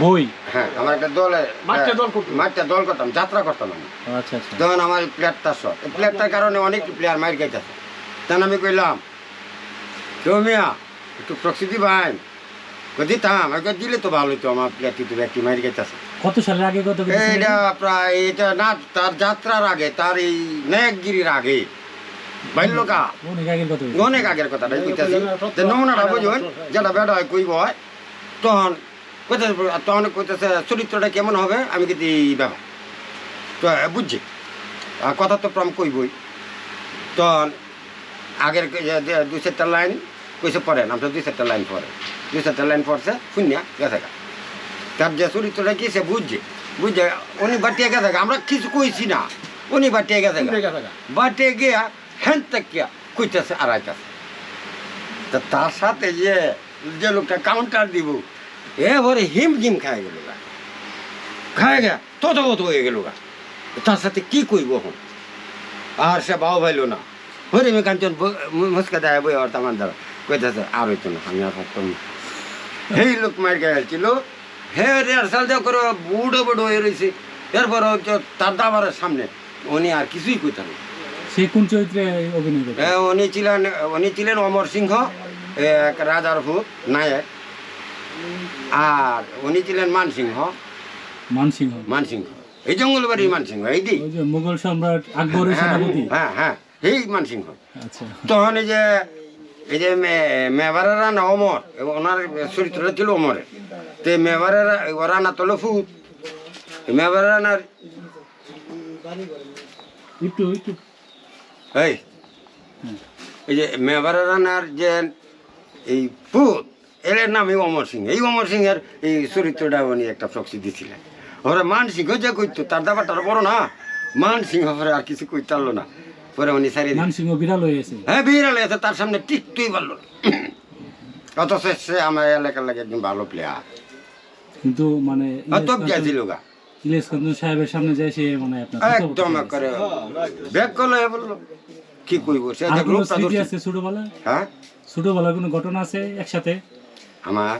বই হ্যাঁ আমার একটা দলে মাঠে দল করতো? মাঠে দল করতাম যাত্রা করতাম আমি আচ্ছা আচ্ছা। তখন আমার প্লেয়ারটা শট এই প্লেয়ারটার কারণে অনেক প্লেয়ার মার খাইতেছে। তখন আমি কইলাম কেউ মিয়া একটু প্রকৃতি ভাই। দিতাম। আগে দিলে তো ভালো হতো আমার প্লেয়ার কিন্তু একটি মার খাইতেছে। কত সালের আগে কত এইটা প্রায় এটা না তার যাত্রার আগে তার এই নায়কগিরির আগে। বাল্যকা অনেক আগের কথা অনেক আগের কথাটাই নমুনাটা বুঝুন যেটা হয় কইব হয় তখন কইতেছে তখন কইতেছে চরিত্রটা কেমন হবে? আমি কিন্তু ব্যাপার তো বুঝছি? কথা তো প্রম কইবই। তখন আগের দুই চারটা লাইন কইছে পড়েন আপনার দুই চারটা লাইন পড়ে দুই চারটা লাইন পড়ছে শূন্য গেছে। তার যে চরিত্রটা কি সে বুঝছে। বুঝছে উনি বাটিয়ে গেছে। আমরা কিছু কইছি না। উনি বাটিয়ে গেছে গা। বাটে গিয়া হ্যান তাকিয়া কইতেছে আড়াইটাছে তা তার সাথে যে যে লোকটা কাউন্টার দিব এবারে হিম জিম খায় গেল গা। খায় গা তত হয়ে গেল গা। তার সাথে কি কইব এখন আর সে বাও ভাইলো না। হরে আমি কাঞ্চন মুসকা দেয় বই আর তামান দ্বারা। কইতেছে আর হইতো না আমি আর না। সেই লোক মার গেছিল হে রে আর সাল দেওয়া করে বুড়ো বুড়ো হয়ে রয়েছে এরপর তার দাবারের সামনে। উনি আর কিছুই কইতেন না। সে কোন চরিত্রে অভিনয় উনি ছিলেন উনি ছিলেন অমর সিংহ রাজার ভূত নায়ক। আর উনি ছিলেন মানসিংহ। মানসিংহ। মানসিংহ। এই জঙ্গলবাড়ি মানসিংহ এই দি? ওই মুঘল সম্রাট আকবরের হ্যাঁ সেনাপতি। হ্যাঁ হ্যাঁ এই মানসিংহ। আচ্ছা। তখন এই যে এই যে মেবারের রানা অমর ওনার চরিত্রটা ছিল অমরের তো এই মেবারের রানা তলো এই মেবারের রানার একটু একটু। এই। এই যে মেবারের রানার যে এই পুত এর নাম এই অমর সিং। এই অমর সিং এর এই চরিত্রটা উনি একটা প্রকৃতি ছিলেন ওরা মান সিংহ যে কইতো তার দাবাটা বড় না? মান সিংহ পরে আর কিছু কইতে পারল না। পরে উনি সারি মান মানসিংহ বিড়াল হয়ে গেছে। হ্যাঁ বিড়াল আছে তার সামনে টিকতেই পারল না। অথচ সে আমার এলাকার লাগে একজন ভালো প্লেয়ার কিন্তু মানে তব গেছিল গা। কাঞ্চন সাহেবের সামনে যায় সে মানে আপনার একদম করে ব্যাক করল বলল কি কইব? সে ছোটবেলা হ্যাঁ? ছোটবেলার কোনো ঘটনা আছে একসাথে? আমার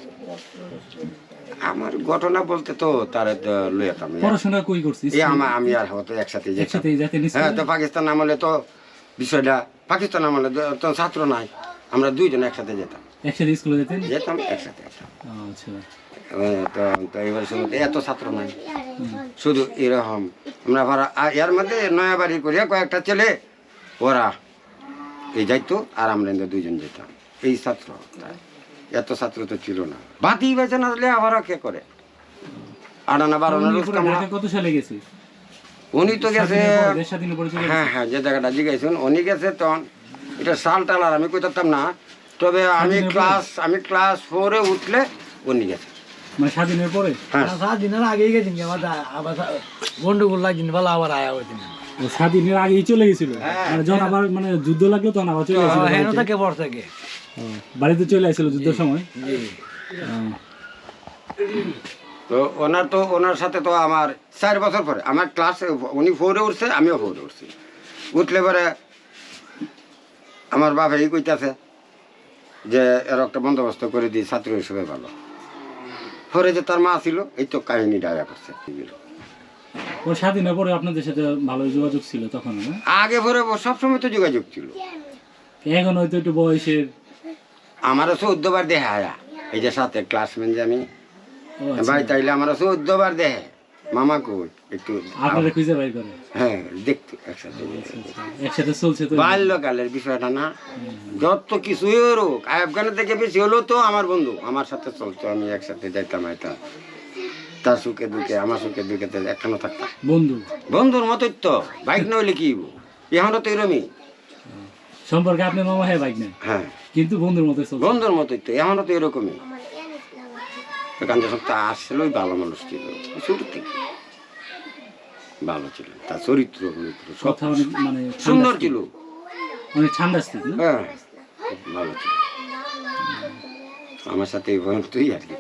আমার ঘটনা বলতে তো তার লইয়াতাম পড়াশোনা কই করছিস? এই আমার আমি আর হয়তো একসাথে একসাথে যাতে হ্যাঁ তো পাকিস্তান আমলে তো বিষয়টা পাকিস্তান আমলে তো- ছাত্র নাই। আমরা দুইজন একসাথে যেতাম। একসাথে স্কুলে যেতেন? যেতাম একসাথে আচ্ছা। তো এবার এত ছাত্র নাই। শুধু এরকম। আমরা এর মধ্যে নয়া বাড়ি করিয়া কয়েকটা ছেলে ওরা এই যাইতো আর আমরা দুইজন যেতাম। এই ছাত্র। এত ছাত্র তো ছিল না। বাতি বেছে না দিলে আবার কে করে? আটানা বারোনা কত সালে গেছে? উনি তো গেছে স্বাধীনের স্বাধীনের। হ্যাঁ হ্যাঁ যে জায়গাটা জিগাইছেন উনি গেছে তখন। এটা সাল টাল আর আমি কইতাম না তবে আমি ক্লাস আমি ক্লাস ফোরে উঠলে উনি গেছে। মানে স্বাধীনের পরে? হ্যাঁ। সাত দিনের আগেই গেছেন আমার আবার গন্ডগোল লাগছেন ভালো আবার আয়া হয়েছেন ও স্বাধীনের আগেই চলে গেছিল? হ্যাঁ। মানে যখন আবার মানে যুদ্ধ লাগল তখন আবার চলে গেছিল? বাড়িতে। চলে আসছিল যুদ্ধের সময়? তো ওনার তো ওনার সাথে তো আমার চার বছর পরে আমার ক্লাস উনি ফোরে উঠছে আমিও ফোরে উঠছি। উঠলে পরে আমার বাপ এই কইতাছে যে এর একটা বন্দোবস্ত করে দিই ছাত্র হিসেবে ভালো। পরে যে তার মা ছিল এই তো কাহিনী ডায়া করছে। পরে আপনাদের সাথে ভালো যোগাযোগ ছিল তখন আগে পরে সবসময় তো যোগাযোগ ছিল। এখন হয়তো একটু বয়সের আমারও চৌদ্দ বার দেহে আয়া এই যে সাথে ক্লাসমেট যে আমি। আচ্ছা। ভাই তাইলে আমারও চৌদ্দ বার দেহে মামা কই? একটু আপনারা খুঁজে বাই করে হ্যাঁ দেখতো একসাথে একসাথে চলছে তো। বাল্যকালের বিষয়টা না। যত কিছুই হোক আফগানের থেকে বেশি হলেও তো আমার বন্ধু। আমার সাথে চলতো আমি একসাথে যাইতাম এটা তার সুখে দুঃখে আমার সুখে দুঃখে একখানো থাকতাম। বন্ধু। বন্ধুর মতই তো। বাইক নইলে কি? এখনও তো এরমই। সম্পর্কে আপনি মামা হ্যাঁ বাইক নেন হ্যাঁ। কিন্তু বন্ধুর মতো বন্ধুর মতোই তো এখনও তো এরকমই। এখান যখন তা আসছিলই ভালো মানুষ ছিল। শুরু থেকে। ভালো ছিল। তার চরিত্র চরিত্র সব কথা অনেক মানে সুন্দর ছিল। অনেক ঠান্ডা স্থিত না? হ্যাঁ। ভালো ছিল। আমার সাথে এই পর্যন্তই আর কি